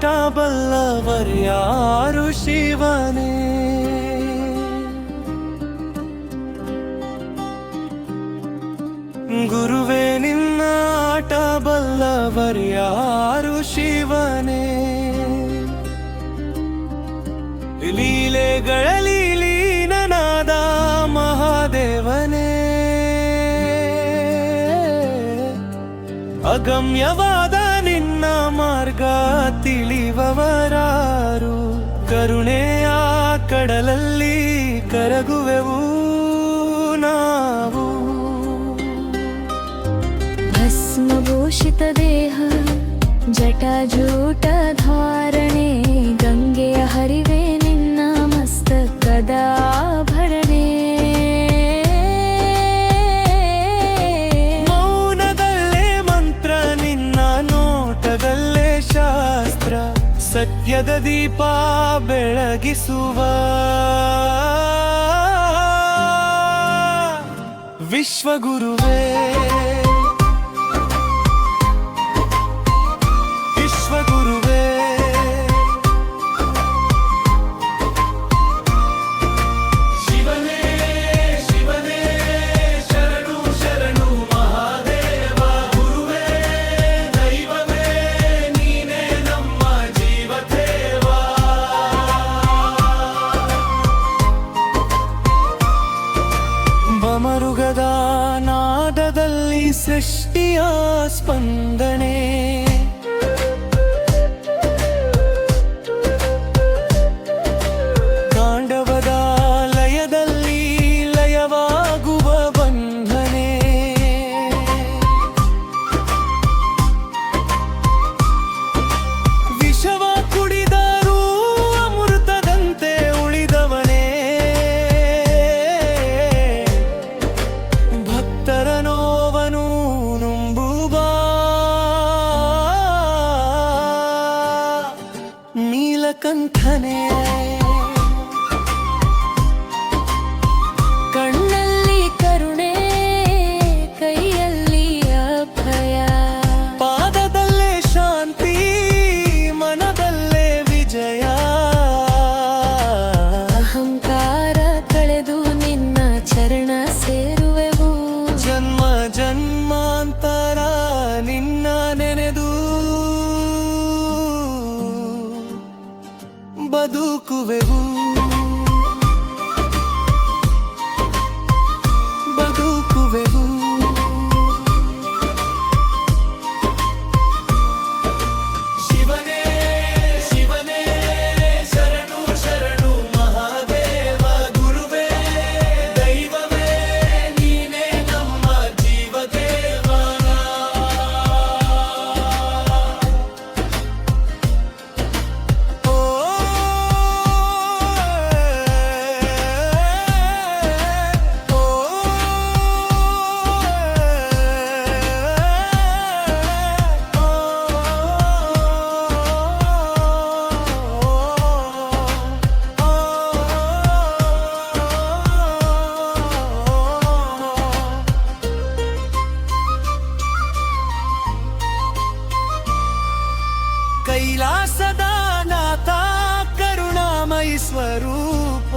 ಕಾಟಬಲ್ಲವರ್ಯಾರು ಶಿವನೇ? ಗುರುವೇ ನಿನ್ನ ಆಟ ಬಲ್ಲವರ್ಯಾರು ಶಿವನೇ? ಲೀಲೆಗಳಲ್ಲಿ ಲೀನನಾದ ಮಹಾದೇವನೇ? ಅಗಮ್ಯವಾದ ನಿನ್ನ ಮಾರ್ಗ ತಿಳಿ ಅವರಾರು ಕರುಣೆಯ ಕಡಲಲ್ಲಿ ಕರಗುವೆವು ನಾವು. ಭಸ್ಮಭೂಷಿತ ದೇಹ ಜಟಜೂಟಧಾರ ಸತ್ಯದ ದೀಪ ಬೆಳಗಿಸುವ. ವಿಶ್ವಗುರುವೇ. सृष्ट्या स्पन्दने Janeiro. स्वरूप